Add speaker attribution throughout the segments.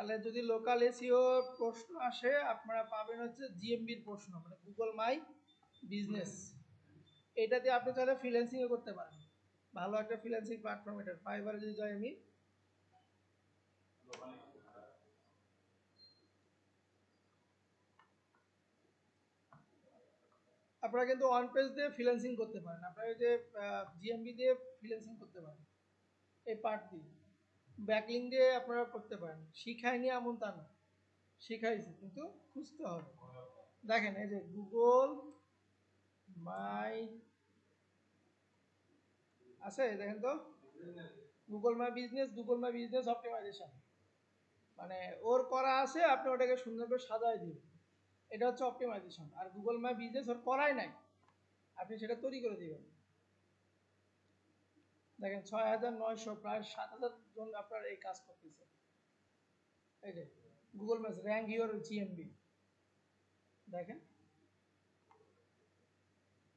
Speaker 1: তাহলে যদি local SEO প্রশ্ন আসে, আপনারা পাবেন হচ্ছে জিএমবির প্রশ্ন মানে গুগল মাই বিজনেস এটাতে আপনি তাহলে ফ্রিল্যান্সিংও করতে পারেন। ভালো একটা ফ্রিল্যান্সিং প্ল্যাটফর্ম এটা ফাইবারে যদি যাই আমি। আপনারা কিন্তু অন পেজ দিয়ে ফ্রিল্যান্সিং করতে পারেন। আপনারা যে জিএমবি দিয়ে ফ্রিল্যান্সিং করতে পারেন। এই পার্ট দিয়ে। ব্যাকলিং দিয়ে আপনারা করতে পারেন। শিখায়নি এমন তা না। শিখাইছি, কিন্তু খুঁজতে হবে। দেখেন, এই যে গুগল মাই আছে, দেখেন তো? Google My Business Google My Business optimization মানে ওর করা আছে, আপনি ওটাকে সুন্দর করে সাজায় দিবেন এটা হচ্ছে অপটিমাইজেশন আর গুগল মাই বিজনেস ওর করাই নাই। আপনি সেটা তৈরি করে দিবেন। দেখেন ছয় হাজার নয়শো, প্রায় সাত হাজার জন আপনার এই কাজ করতেছে। এই যে Google Maps rank your GMB দেখেন।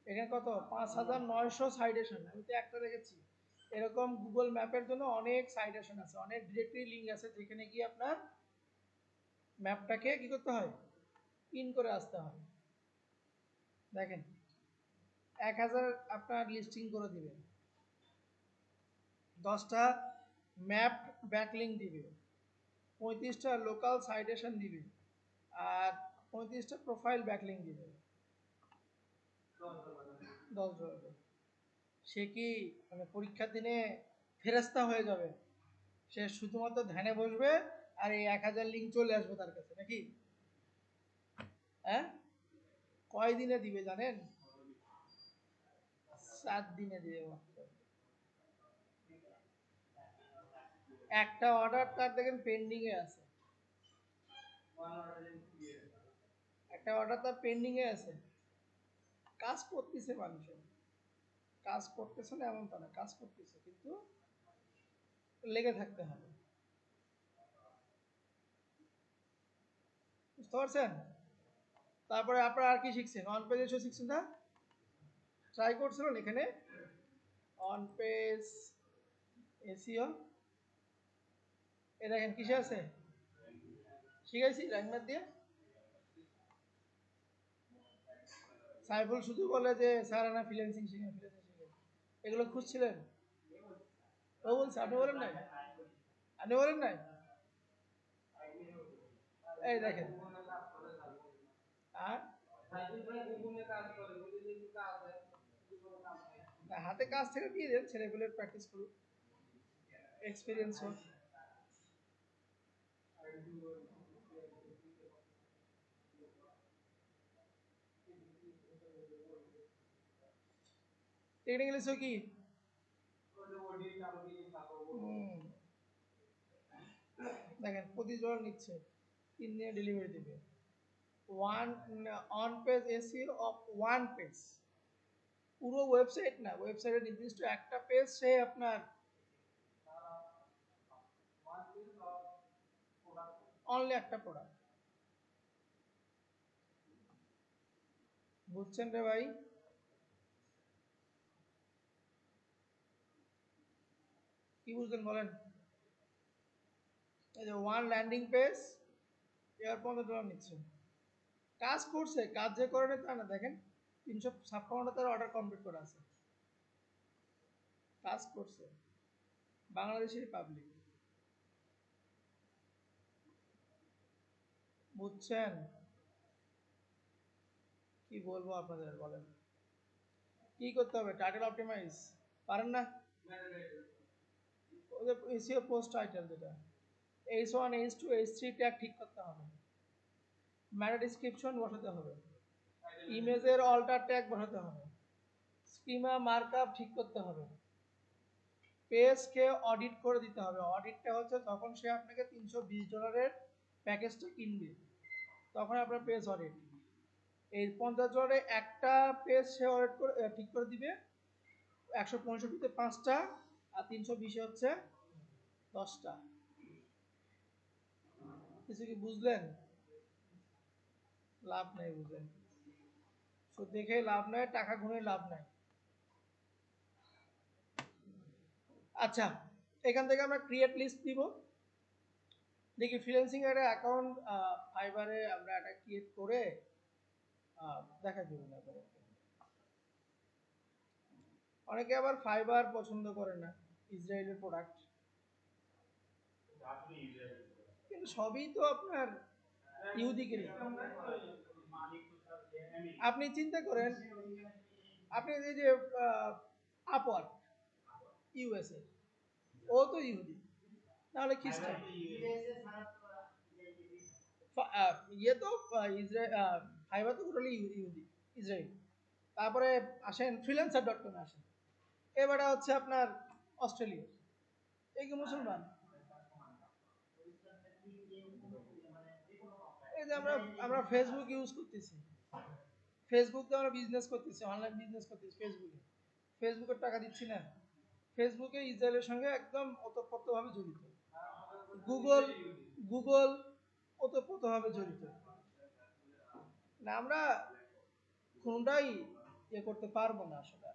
Speaker 1: এখানে কত? পাঁচ হাজার নয়শো সাইডেশন আমি তো একটা রেখেছি এরকম গুগল ম্যাপের জন্য অনেক সাইডেশন আছে, অনেক ডিরেক্টরি লিঙ্ক আছে, যেখানে গিয়ে আপনার ম্যাপটাকে কি করতে হয়? পিন করে আসতে হয়। দেখেন। এক হাজার আপনার লিস্টিং করে দিবেন দশটা ম্যাপ ব্যাকলিং দিবে, পঁয়ত্রিশটা লোকাল সাইটেশন দিবে, আর পঁয়ত্রিশটা প্রোফাইল ব্যাকলিং দিবে। দশ ডলার সে কি মানে পরীক্ষার দিনে ফেরস্তা হয়ে যাবে? সে শুধুমাত্র ধ্যানে বসবে আর এই এক হাজার লিঙ্ক চলে আসবে তার কাছে, নাকি? হ্যাঁ? কয় দিনে দিবে জানেন? সাত দিনে দিবে মাত্র একটা অর্ডার তার দেখেন পেন্ডিং এ আছে একটা অর্ডার তার পেন্ডিং এ আছে। কাজ করতেছে মানুষের। কাজ করতেছে না এমন তা না কাজ করতেছে কিন্তু লেগে থাকতে হবে। বুঝতে পারছেন? তারপরে আপনারা আর কি শিখছেন? অন পেজ এসে শিখছেন না? ট্রাই করছিলেন এখানে? On page SEO? এ দেখেন, কিসে আছে? শিখাইছি রাইমার দিয়ে। সাইফুল শুধু বলে যে, স্যার না ফ্রিল্যান্সিং শিখেন ফ্রিল্যান্সিং এগুলো খুঁজছিলেন? ও বলছে আপনি বলেন নাই? আপনি বলেন নাই? এই দেখেন। আর? হাতে কাজ থেকে দিয়ে দেন, ছেলেগুলোর প্র্যাকটিস করুক। এক্সপিরিয়েন্স হোক। টেকনিক্যাল ইস্যু কি দেখেন প্রতি জন নিচ্ছে তিন দিনে ডেলিভারি দেবে one on page SEO of one page পুরো ওয়েবসাইট না ওয়েবসাইটের নির্দিষ্ট একটা পেজ সে আপনার অনলি একটা প্রোডাক্ট বুঝছেন রে ভাই? কি বুঝলেন বলেন? এই যে ওয়ান ল্যান্ডিং পেজ এর পনেরো নিচ্ছে। কাজ করছে, কাজ যে করে তা না, দেখেন, তিনশো ছাপ্পান্নটা তার অর্ডার কমপ্লিট করা আছে। কাজ করছে। বাংলাদেশের পাবলিক বুঝছেন? কি বলব আপনাদের বলেন? কি করতে হবে? টাইটেল অপটিমাইজ পারেন না? এসিও পোস্ট টাইটেল যেটা। H one H two H three tag ঠিক করতে হবে। ম্যাটা ডিসক্রিপশন বসাতে হবে। ইমেজের অল্টার ট্যাগ বসাতে হবে। স্কিমা মার্কআপ ঠিক করতে হবে। পেজকে অডিট করে দিতে হবে। অডিটটা হচ্ছে তখন সে আপনাকে তিনশো বিশ ডলারের প্যাকেজটা কিনবে। তখন আপনার পেজ অডিট এই পঞ্চাশ ডলারে একটা পেজ সে অডিট করে ঠিক করে দিবে। একশো পঁয়ষট্টিতে পাঁচটা আর তিনশো বিশে হচ্ছে দশটা। কিছু কি বুঝলেন? লাভ নাই বুঝলেন। শুধু দেখে লাভ নাই, টাকা গুনে লাভ নাই। আচ্ছা এখান থেকে আমরা ক্রিয়েট লিস্ট দিব দেখি ফ্রিল্যান্সিং এর অ্যাকাউন্ট ফাইবারে আমরা একটা ক্রিয়েট করে দেখা যাবে না। অনেকে আবার ফাইবার পছন্দ করে না ইসরায়েলের প্রোডাক্ট কিন্তু সবই তো আপনার ইহুদিকেরই আপনি চিন্তা করেন, আপনি যে আপওয়ার্ক ইউএসএ ও তো ইহুদি। নাহলে খ্রিস্টান ইয়ে তো ইসরায়েল ফাইবার তো টোটালি ইহুদি ইসরায়েল। তারপরে আসেন ফ্রিল্যান্সার ডট কমে আসেন। এবারে হচ্ছে আপনার অস্ট্রেলিয়া। এই কি মুসলমান? এই যে আমরা আমরা ফেসবুক ইউজ করতেছি। ফেসবুকে আমরা বিজনেস করতেছি অনলাইন বিজনেস করতেছি ফেসবুকে ফেসবুকের টাকা দিচ্ছি না। ফেসবুকে ইসরায়েলের সঙ্গে একদম ওতপ্রোতভাবে জড়িত। গুগল গুগল ওতপ্রোতভাবে জড়িত। না, আমরা কোনটাই ইয়ে করতে পারব না আসলে।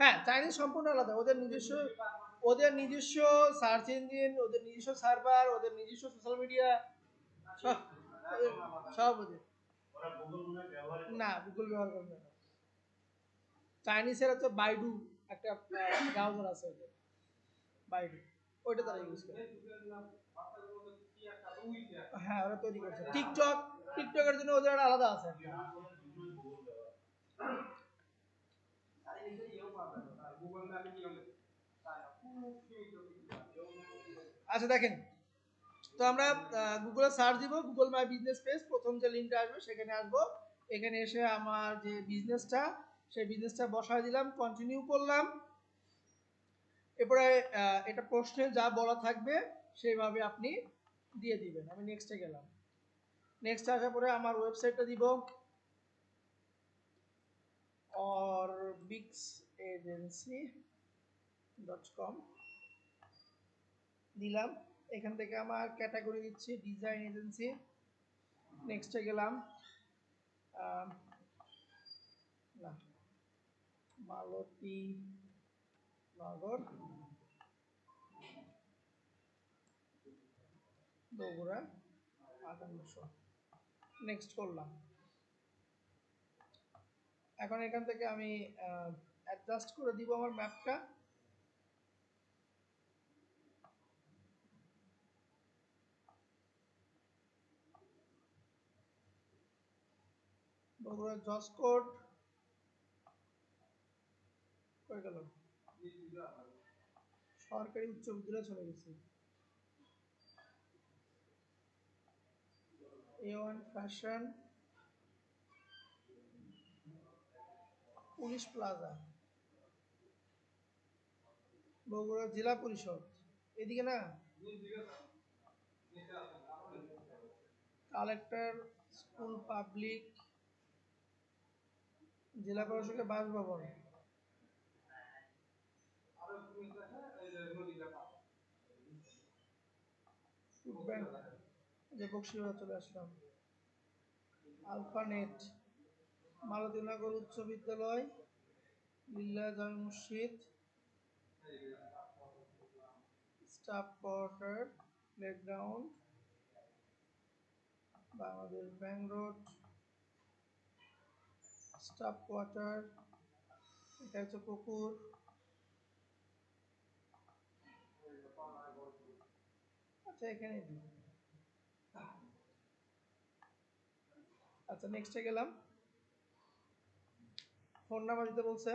Speaker 1: হ্যাঁ চাইনিজ সম্পূর্ণ আলাদা। ওদের নিজস্ব ওদের নিজস্ব সার্চ ইঞ্জিন ওদের নিজস্ব সার্ভার ওদের নিজস্ব সোশ্যাল মিডিয়া সব সব ওদের। না, গুগল ব্যবহার করবে না। চাইনিজের হচ্ছে বাইডু একটা ব্রাউজার আছে ওদের বাইডু ওইটা তারা ইউজ করে। হ্যাঁ ওরা তৈরি করছে। টিকটক টিকটকের জন্য ওদের একটা আলাদা আছে। আচ্ছা দেখেন। তো আমরা গুগলে সার্চ দিব গুগল মাই বিজনেস পেজ প্রথম যে লিঙ্কটা আসবে, সেখানে আসব। এখানে এসে আমার যে বিজনেসটা সেই বিজনেসটা বসায় দিলাম কন্টিনিউ করলাম। এরপরে এটা প্রশ্নে যা বলা থাকবে, সেইভাবে আপনি দিয়ে দিবেন। আমি নেক্সটে গেলাম। নেক্সট আসার পরে আমার ওয়েবসাইটটা দিব। Orbix agency dot com দিলাম। এখান থেকে আমার ক্যাটাগরি দিচ্ছি ডিজাইন এজেন্সি নেক্সটে গেলাম। না। মালতী নগর, বগুড়া আটান্নশো নেক্সট করলাম। এখন এখান থেকে আমি অ্যাডজাস্ট করে দিব আমার ম্যাপটা বগুড়া জজ কোর্ট কই গেল। সরকারি উচ্চ বিদ্যালয় চলে গেছে। A one fashion police plaza Bogura জেলা পরিষদ। এদিকে না, কালেক্টর, স্কুল পাবলিক জেলা প্রশাসকের বাসভবন। যে বক্সিবাজার চলে উচ্চ বিদ্যালয় লিল্লা জামে মসজিদ, staff quarter, playground, Bangladesh bank road, staff quarter, এটা হচ্ছে পুকুর। আচ্ছা এখানে দিই আচ্ছা নেক্সটে গেলাম। ফোন নাম্বার দিতে বলছে।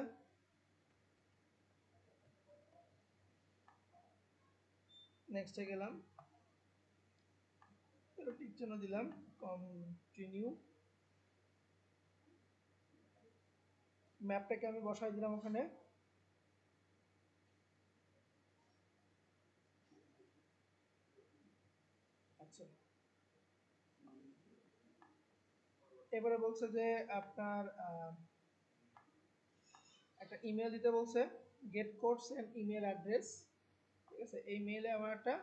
Speaker 1: নেক্সটে গেলাম। এটা টিক জন্য দিলাম। কন্টিনিউ ম্যাপটাকে আমি বসাই দিলাম ওখানে আচ্ছা এবারে বলছে যে আপনার একটা ইমেল দিতে বলছে get codes and email address ঠিক আছে? এই মেইলে আমার একটা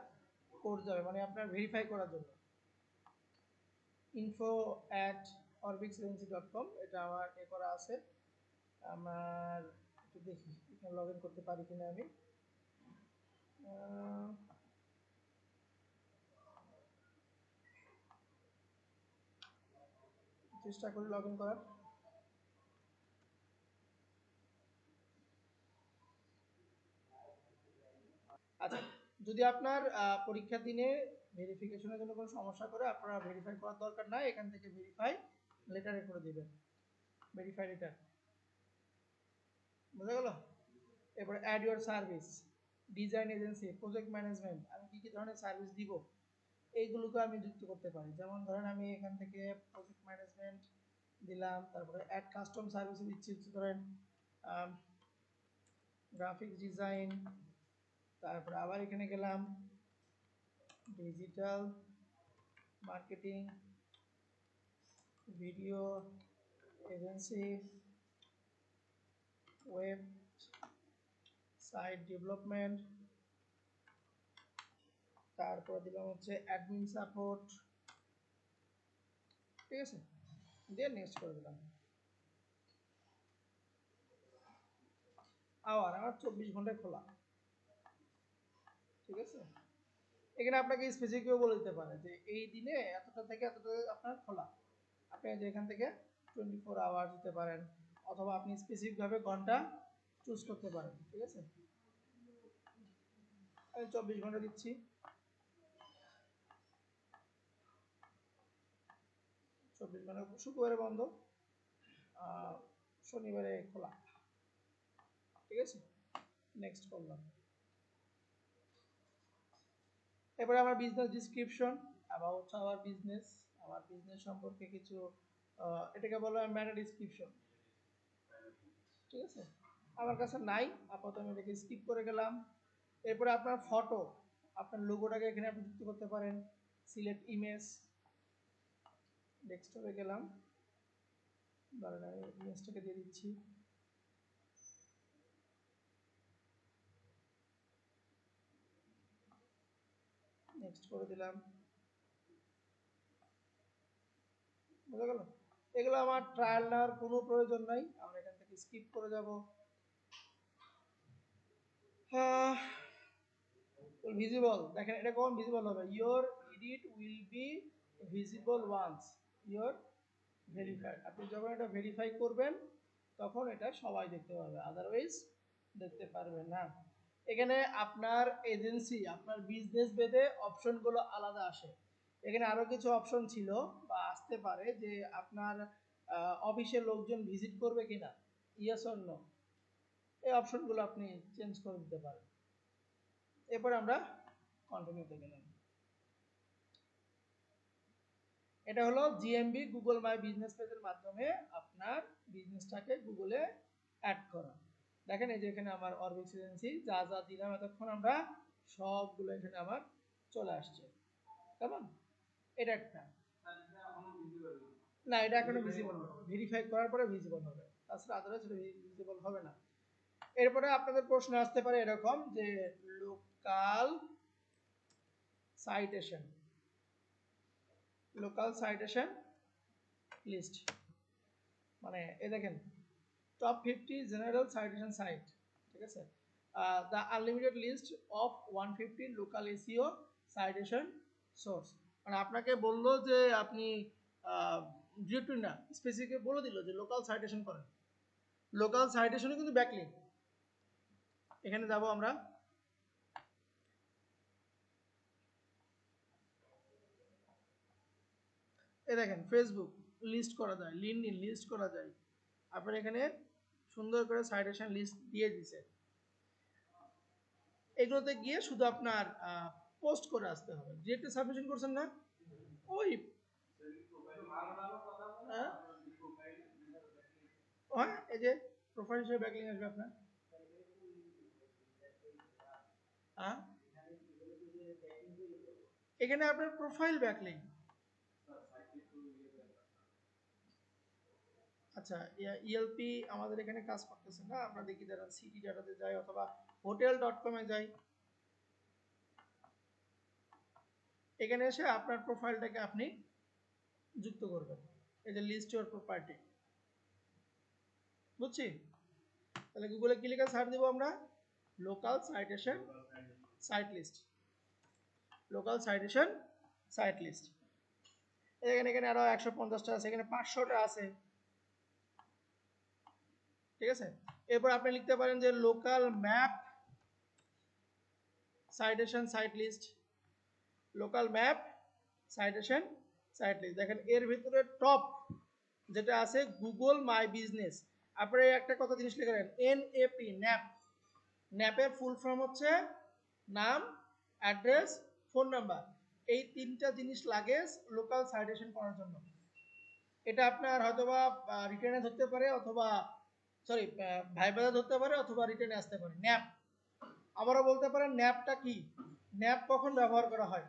Speaker 1: কোড যাবে মানে আপনার ভেরিফাই করার জন্য। Info at Orbix agency dot com এটা আমার এ করা আছে। আমার, একটু দেখি লগ ইন করতে পারি কিনা আমি। চেষ্টা করি লগ ইন করার। আচ্ছা যদি আপনার পরীক্ষার দিনে ভেরিফিকেশনের জন্য কোনো সমস্যা করে, আপনারা ভেরিফাই করার দরকার নাই, এখান থেকে ভেরিফাই লেটারে করে দিবেন। ভেরিফাই লেটার বুঝা গেল? এরপরে add your service design agency project management আমি কি কি ধরনের সার্ভিস দিব? এইগুলোকে আমি যুক্ত করতে পারি। যেমন ধরেন আমি এখান থেকে প্রজেক্ট ম্যানেজমেন্ট দিলাম, তারপরে অ্যাড কাস্টম সার্ভিস দিচ্ছি ধরেন গ্রাফিক্স ডিজাইন তারপরে আবার এখানে গেলাম digital marketing video agency web site development তারপরে দিলাম হচ্ছে অ্যাডমিন সাপোর্ট ঠিক আছে? দিয়ে নেক্সট করে দিলাম। আবার আমার চব্বিশ ঘন্টায় খোলা। ঠিক আছে? এখানে আপনাকে স্পেসিফিকও বলে দিতে পারে যে এই দিনে এতটা থেকে এতটা আপনার খোলা। আপনি যে এখান থেকে টোয়েন্টি ফোর আওয়ার দিতে পারেন, অথবা আপনি স্পেসিফিকভাবে ঘণ্টা চুজ করতে পারেন। ঠিক আছে? আমি চব্বিশ ঘণ্টা দিচ্ছি। চব্বিশ ঘণ্টা শুক্রবারে বন্ধ শনিবারে খোলা। ঠিক আছে? নেক্সট করলাম এরপরে আমার business description about our business আমার বিজনেস সম্পর্কে কিছু এটাকে বলা হয় ম্যাটার ডিসক্রিপশন ঠিক আছে? আমার কাছে নাই, আপাতত আমি এটাকে স্কিপ করে গেলাম। এরপরে আপনার ফটো আপনার লোগোটাকে এখানে আপনি যুক্ত করতে পারেন। সিলেক্ট ইমেজ ডেস্কটপে গেলাম। দাঁড়ান, আমি ইমেজটাকে দিয়ে দিচ্ছি। নেক্সট করে দিলাম। বোঝা গেল? এগুলো আমার ট্রায়াল নেওয়ার কোনো প্রয়োজন নাই। আমরা এখান থেকে স্কিপ করে যাব। ভিজিবল দেখেন, এটা কখন ভিজিবল হবে? Your edit will be visible once your verified আপনি যখন এটা ভেরিফাই করবেন, তখন এটা সবাই দেখতে পাবে আদারওয়াইজ দেখতে পারবে না। এখানে আপনার এজেন্সি আপনার বিজনেস বেদে অপশনগুলো আলাদা আসে। এখানে আরও কিছু অপশন ছিল বা আসতে পারে যে আপনার অফিসের লোকজন ভিজিট করবে কিনা। ইয়েস অর নো এই অপশনগুলো আপনি চেঞ্জ করে দিতে পারেন। এরপরে আমরা কন্টিনিউতে গেলাম এটা হলো জিএমবি গুগল মাই বিজনেস পেজের মাধ্যমে আপনার বিজনেসটাকে গুগলে অ্যাড করা। দেখেন এই যে এখানে আমার অরবিক্স এজেন্সি যা যা দিলাম এতক্ষণ আমরা সবগুলো এখানে আমার চলে আসছে। কেমন? এটা একটা। না, এটা এখনও ভিজিবল না ভেরিফাই করার পরে ভিজিবল হবে। তাছাড়া আদারওয়াইজ ভিজিবল হবে না। এরপরে আপনাদের প্রশ্ন আসতে পারে এরকম যে local citation local citation list মানে এ দেখেন top fifty general citation site ঠিক আছে? The unlimited list of one fifty local SEO citation source মানে আপনাকে বলল যে আপনি ডিরেক্টরি না স্পেসিফিক বলে দিল যে লোকাল সাইটেশন করেন। লোকাল সাইটেশনে কিন্তু ব্যাকলিঙ্ক এখানে যাব আমরা। এই দেখেন ফেসবুক লিস্ট করা যায় লিঙ্কডিন লিস্ট করা যায়। আপনার এখানে সুন্দর করে সাইটেশন লিস্ট দিয়ে দিছে। এগুলোতে গিয়ে শুধু আপনার পোস্ট করে আসতে হবে। ডিরেক্টলি সাবমিশন করছেন না, ওই হ্যাঁ? হ্যাঁ এই যে প্রোফাইল হিসেবে ব্যাকলিং আসবে আপনার। হ্যাঁ? এখানে আপনার প্রোফাইল ব্যাকলিং আচ্ছা ইএলপি আমাদের এখানে কাজ করতেছে না? আমরা দেখি যারা সিটি ডাটাতে যাই অথবা হোটেল ডট কমে যাই। এখানে এসে আপনার প্রোফাইলটাকে আপনি যুক্ত করবেন। এই যে লিস্ট ইউর প্রপার্টি বুঝছি? তাহলে গুগলে কি লিখে সার্চ দিব আমরা। Local citation site list local citation site list এখানে এখানে আরও একশো পঞ্চাশটা আছে, এখানে পাঁচশোটা আছে। ঠিক আছে? এরপর আপনি লিখতে পারেন যে local map citation site list local map citation site list দেখেন, এর ভিতরে টপ যেটা আছে গুগল মাই বিজনেস আপনারা এই একটা কথা জিনিস লিখে রাখেন এনএপি ন্যাপ ন্যাপের ফুল ফর্ম হচ্ছে নাম অ্যাড্রেস ফোন নাম্বার এই তিনটা জিনিস লাগে লোকাল সাইটেশন করার জন্য। এটা আপনার হয়তোবা রিটার্নে ধরতে পারে অথবা সরি ভাইবাদা ধরতে পারে অথবা রিটার্নে আসতে পারে। ন্যাপ আবারও বলতে পারেন ন্যাপটা কি? ন্যাপ কখন ব্যবহার করা হয়?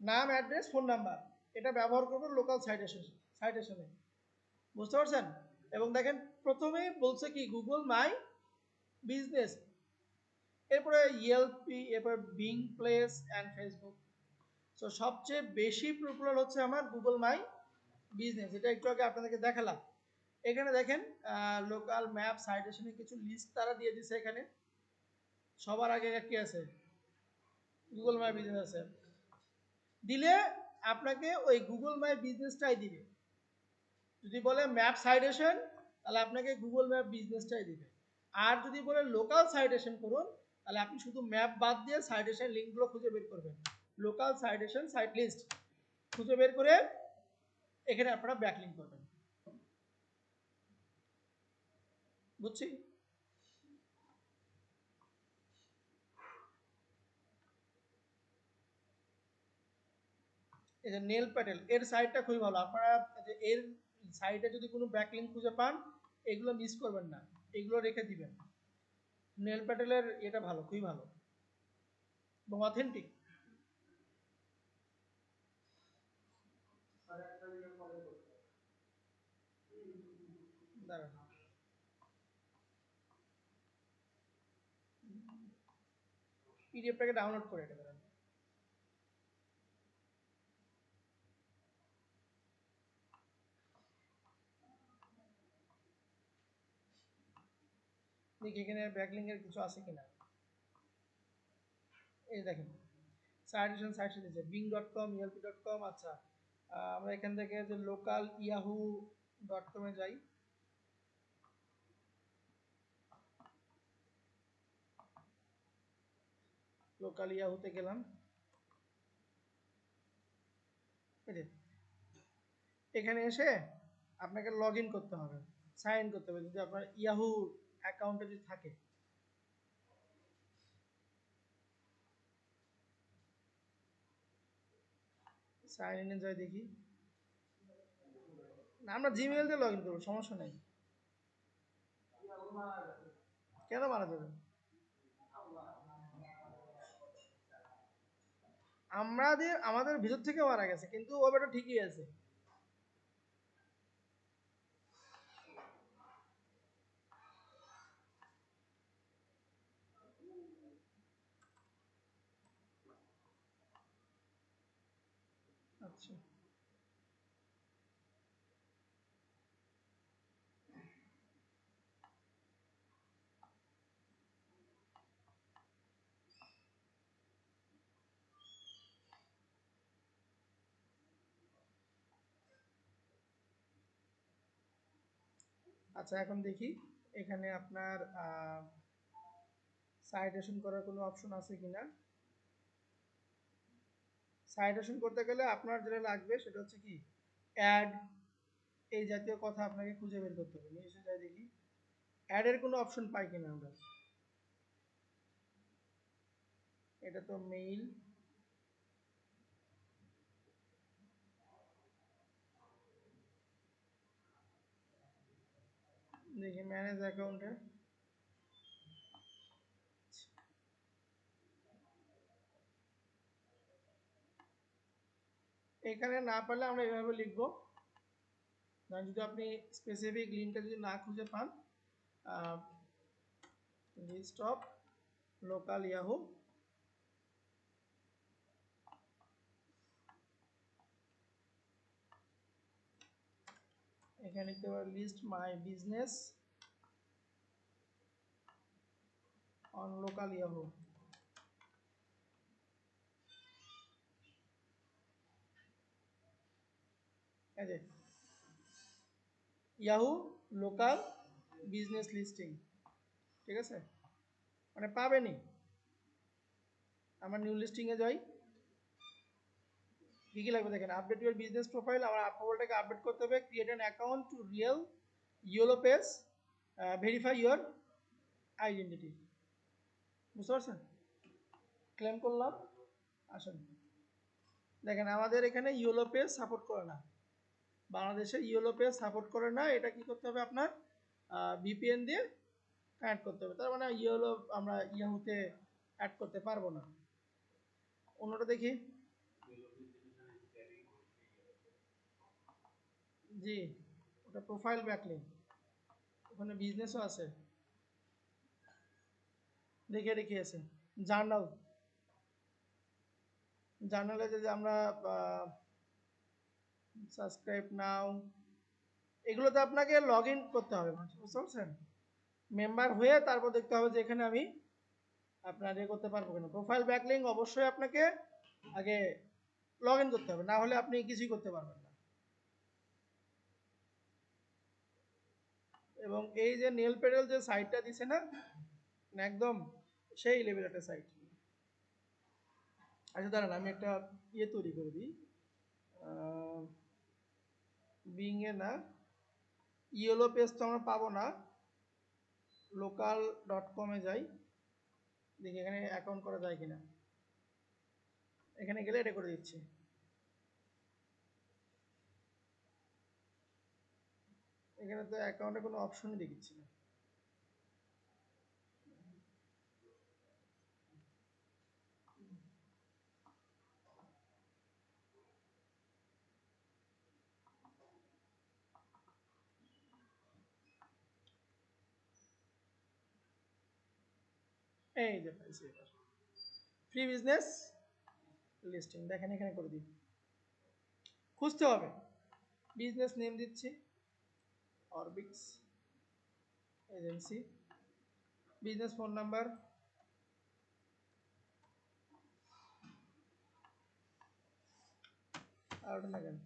Speaker 1: নাম অ্যাড্রেস ফোন নাম্বার এটা ব্যবহার করব লোকাল সাইটেশন সাইটেশনে বুঝতে পারছেন? এবং দেখেন, প্রথমে বলছে কি গুগল মাই বিজনেস এরপরে ইএলপি এরপরে Bing place and Facebook so সবচেয়ে বেশি পপুলার হচ্ছে আমার গুগল মাই বিজনেস এটা একটু আগে আপনাদেরকে দেখালাম। এখানে দেখেন লোকাল ম্যাপ সাইটেশনে কিছু লিস্ট তারা দিয়ে দিছে এখানে। সবার আগে কি আছে? গুগল মাই বিজনেস আছে। দিলে আপনাকে ওই গুগল মাই বিজনেসটাই দিবে। যদি বলে ম্যাপ সাইটেশন তাহলে আপনাকে গুগল ম্যাপ বিজনেসটাই দিবে। আর যদি বলে লোকাল সাইটেশন করুন, তাহলে আপনি শুধু ম্যাপ বাদ দিয়ে সাইটেশন লিঙ্কগুলো খুঁজে বের করবেন। লোকাল সাইটেশন সাইট লিস্ট খুঁজে বের করে এখানে আপনারা ব্যাকলিং করবেন। বুঝছি? এই যে নেল প্যাটেল এর সাইটটা খুবই ভালো। আপনারা এর সাইটে যদি কোনো ব্যাকলিং খুঁজে পান, এগুলো মিস করবেন না। এগুলো রেখে দিবেন। নেল প্যাটেলের এটা ভালো, খুবই ভালো। এবং অথেন্টিক দাঁড়ান। পিডিএফটাকে ডাউনলোড করে দাঁড়ান দেখি এখানে ব্যাকলিংয়ের কিছু আছে কিনা। এই দেখেন সাইটেশন সাইট দিয়েছে Bing dot com Yelp dot com আচ্ছা আমরা এখান থেকে যে লোকাল ইয়াহু ডট কমে যাই। লোকাল ইয়াহুতে গেলাম। এখানে এসে আপনাকে লগ ইন করতে হবে সাইন করতে হবে। যদি আপনার ইয়াহু অ্যাকাউন্টে যদি থাকে সাইন ইনে যাই দেখি। না, আমরা জিমেল দিয়ে লগ ইন করব, সমস্যা নেই। কেন মারা যাবে? আমাদের আমাদের ভিতর থেকে মারা গেছে কিন্তু ও বেটা ঠিকই আছে। আচ্ছা। আচ্ছা এখন দেখি। এখানে আপনার সাইটেশন করার কোনো অপশন আছে কিনা? সাইটেশন করতে গেলে আপনার যেটা লাগবে সেটা হচ্ছে কি? অ্যাড এই জাতীয় কথা আপনাকে খুঁজে বের করতে হবে। নিয়ে এসে যাই দেখি। অ্যাডের কোনো অপশন পাই কিনা আমরা? এটা তো মেইল দেখি ম্যানেজ অ্যাকাউন্টে এখানে না পারলে আমরা এভাবে লিখব। যদি আপনি স্পেসিফিক লিঙ্কটা যদি না খুঁজে পান লিস্ট অফ লোকাল ইয়াহু এখানে লিখতে পারি list my business on local Yahoo যে ইয়াহু লোকাল বিজনেস লিস্টিং ঠিক আছে? মানে পাবেনি আমার নিউ লিস্টিংয়ে যাই। কী কী লাগবে দেখেন আপডেট ইউর বিজনেস প্রোফাইল আমার প্রোফাইলটাকে আপডেট করতে হবে create an account to real yellow page verify your identity বুঝতে পারছেন? ক্লেম করলাম, আসেন। দেখেন, আমাদের এখানে ইয়েলো পেজ সাপোর্ট করে না। বাংলাদেশে ইয়েলো পেজ সাপোর্ট করে না, এটা কি করতে হবে আপনার? ভিপিএন দিয়ে কানেক্ট করতে হবে। তার মানে ইয়েলো আমরা ইয়াহুতে অ্যাড করতে পারব না। অন্যটা দেখি। জি, ওটা প্রোফাইল ব্যাকলিং ওখানে বিজনেসও আছে। দেখে রেখে আছে জার্নাল জার্নালে যদি আমরা সাবস্ক্রাইব নাও, এগুলোতে আপনাকে লগ ইন করতে হবে। বুঝতে পারছেন? মেম্বার হয়ে তারপর দেখতে হবে যে এখানে আমি আপনার ইয়ে করতে পারব কিনা। প্রোফাইল ব্যাকলিং অবশ্যই আপনাকে আগে লগ ইন করতে হবে। না হলে আপনি কিছুই করতে পারবেন না। এবং এই যে নেল পেডেল যে সাইটটা দিছে না, একদম সেই লেভেল একটা সাইট আচ্ছা দাঁড়ান, আমি একটা ইয়ে তৈরি করে দিই। বিং এ না ইয়েলো পেজ তো আমরা পাবো না। লোকাল ডট কমে যাই। দেখি এখানে অ্যাকাউন্ট করা যায় কিনা। এখানে গেলে এটা করে দিচ্ছি। এখানে তো অ্যাকাউন্টে কোনো অপশনই দেখিচ্ছি না। এই যে পাইছি এবার ফ্রি বিজনেস লিস্টিং দেখেন এখানে করে দিই। খুঁজতে হবে। বিজনেস নেম দিচ্ছি। Orbix agency business phone number আর ওটা না কেন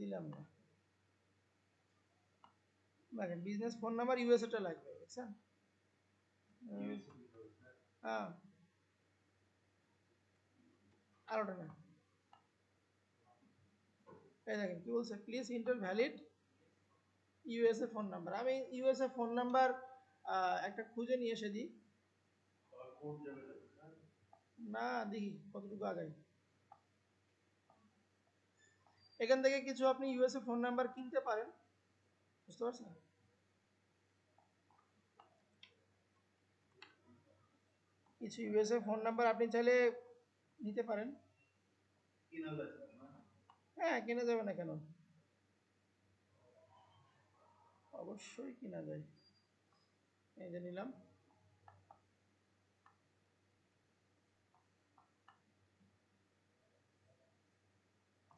Speaker 1: দিলাম না দেখেন বিজনেস ফোন নাম্বার ইউএসএটা লাগবে বুঝছেন হ্যাঁ আর ওটা না এই দেখেন, কি বলছে? Please enter valid USA phone number আমি ইউএসএ ফোন নাম্বার একটা খুঁজে নিয়ে এসে দিই। না, দেখি কতটুকু আগাই এখান থেকে কিছু আপনি ইউএসএ ফোন নাম্বার কিনতে পারেন। বুঝতে পারছেন? কিছু ইউএসএ ফোন নাম্বার আপনি চাইলে নিতে পারেন। হ্যাঁ কিনা যাবে না কেন? অবশ্যই কিনা যায়। এই যে নিলাম।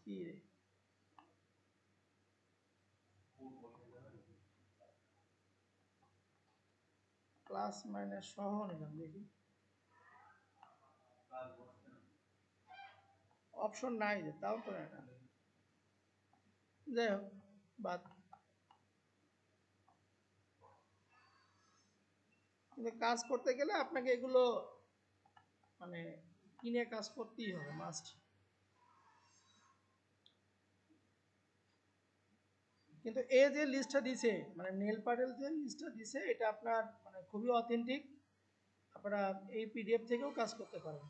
Speaker 1: কি রে? প্লাস মাইনাস সহ নিলাম দেখি। অপশন নাই যে, তাও তো না যাই হোক, বাদ। কিন্তু কাজ করতে গেলে আপনাকে এগুলো মানে কিনে কাজ করতেই হবে মাস্ট কিন্তু এ যে লিস্টটা দিছে মানে নেল পাটেল যে লিস্টটা দিছে, এটা আপনার মানে খুবই অথেন্টিক আপনারা এই পিডিএফ থেকেও কাজ করতে পারেন।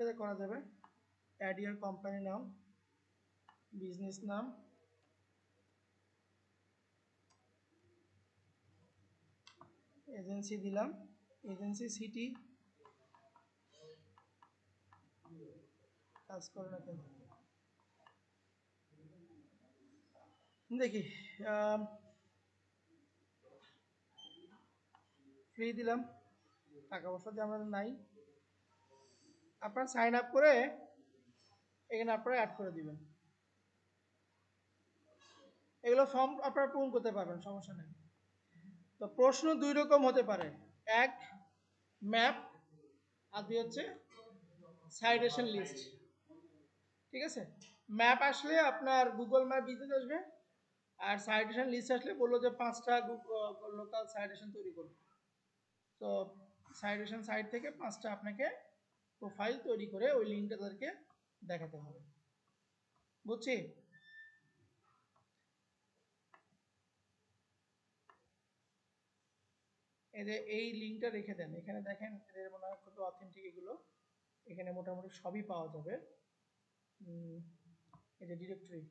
Speaker 1: এটাতে করা যাবে। অ্যাড ইয়ার কোম্পানি নাম বিজনেস নাম এজেন্সি দিলাম এজেন্সি সিটি কাজ করে না কেন দেখি ফ্রি দিলাম, টাকা পয়সা দিয়ে আমাদের নাই। আপনার সাইন আপ করে এখানে আপনারা অ্যাড করে দিবেন। এগুলো ফর্ম আপনারা পূরণ করতে পারবেন, সমস্যা নেই। তো প্রশ্ন দুই রকম হতে পারে। এক ম্যাপ আর দুই হচ্ছে সাইডেশন লিস্ট ঠিক আছে? ম্যাপ আসলে আপনার গুগল ম্যাপ বিজনেস আসবে, আর সাইটেশন লিস্ট আসলে বলল যে পাঁচটা লোকাল সাইটেশন তৈরি করুন তো সাইটেশন সাইট থেকে পাঁচটা আপনাকে প্রোফাইল তৈরি করে ওই লিঙ্কটা তাদেরকে দেখাতে হবে। বুঝছি? এই যে এই লিঙ্কটা রেখে দেন। এখানে দেখেন, এদের মনে হয় খুব অথেন্টিক এগুলো। এখানে মোটামুটি সবই পাওয়া যাবে। এই যে ডিরেক্টরি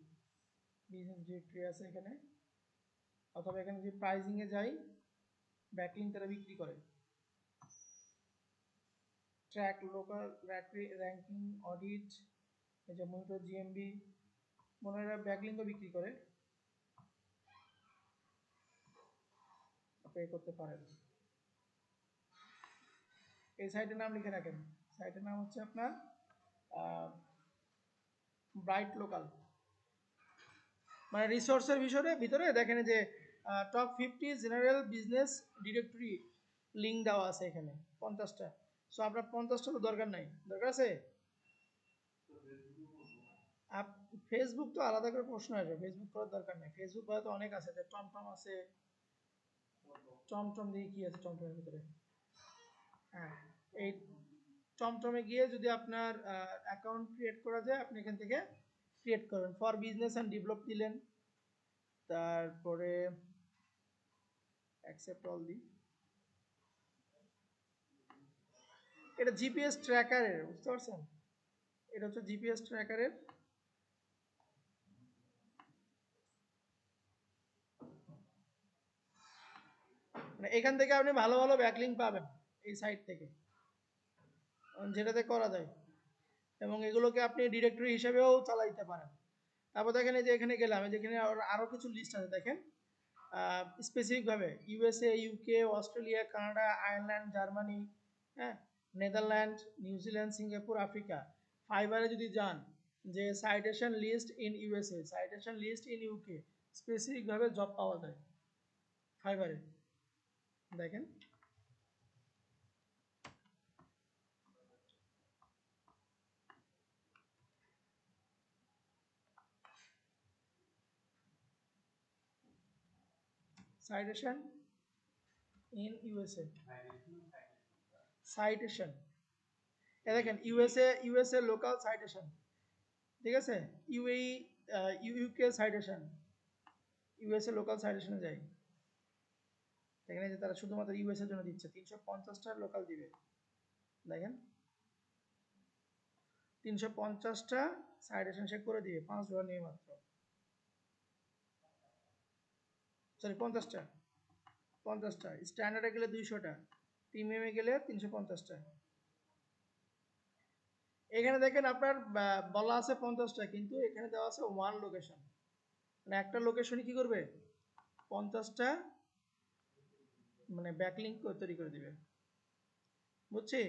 Speaker 1: বিজনেস ডিরেক্টরি আছে এখানে। অথবা এখানে যদি প্রাইজিংয়ে যাই ব্যাকলিং তারা বিক্রি করে। ট্র্যাক লোকাল র্যাঙ্কিং অডিট এই যে মনিটর জিএমবি মনে হয় ব্যাকলিংও বিক্রি করে। পে করতে পারেন। এই সাইটের নাম লিখে রাখেন। সাইটের নাম হচ্ছে আপনার ব্রাইট লোকাল মানে রিসোর্সের বিষয়ে ভিতরে দেখেন যে top fifty general business directory link দেওয়া আছে এখানে, পঞ্চাশটা। সো আপনার পঞ্চাশটা তো দরকার নাই। দরকার আছে? ফেসবুক তো আলাদা করে প্রশ্ন আসবে। ফেসবুক করার দরকার নেই। ফেসবুক হয়তো অনেক আছে টমটম আছে। টমটম দিয়ে কি আছে টমটমের ভিতরে? হ্যাঁ এই টমটমে গিয়ে যদি আপনার অ্যাকাউন্ট ক্রিয়েট করা যায়, আপনি এখান থেকে ক্রিয়েট করবেন। ফর বিজনেস অ্যান্ড ডেভেলপ দিলেন। তারপরে অ্যাকসেপ্ট অল দি। এটা জিপিএস ট্র্যাকারের বুঝতে পারছেন? এটা হচ্ছে জিপিএস ট্র্যাকারের মানে এখান থেকে আপনি ভালো ভালো ব্যাকলিং পাবেন, এই সাইট থেকে। যেটাতে করা যায়। এবং এগুলোকে আপনি ডিরেক্টরি হিসেবেও চালাইতে পারেন। তারপর দেখেন এই যে এখানে গেলাম, এই যে এখানে আরো- আরও কিছু লিস্ট আছে, দেখেন। স্পেসিফিকভাবে USA UK Australia Canada Ireland Germany হ্যাঁ? Netherland New Zealand Singapore, Africa. ফাইবারে যদি যান, যে citation list in USA citation list in UK স্পেসিফিকভাবে job পাওয়া যায়। ফাইবারে। দেখেন। Citation in USA citation এ দেখেন ইউএসএ ইউএসএ লোকাল সাইটেশন ঠিক আছে? UAE UK citation USA local সাইটেশনে যাই। এখানে যে তারা শুধুমাত্র ইউএস এর জন্য দিচ্ছে। তিনশো পঞ্চাশটা লোকাল দিবে। দেখেন। তিনশো পঞ্চাশটা সাইটেশন সে করে দিবে, পাঁচ ডলার নিয়ে মাত্র। সরি পঞ্চাশটা। পঞ্চাশটা। স্ট্যান্ডার্ডে গেলে দুইশোটা। প্রিমিয়ামে গেলে তিনশো পঞ্চাশটা। এখানে দেখেন আপনার বলা আছে পঞ্চাশটা, কিন্তু এখানে দেওয়া আছে ওয়ান লোকেশন মানে একটা লোকেশনে কি করবে? পঞ্চাশটা মানে ব্যাকলিঙ্ক তৈরি করে দিবে। বুঝছি?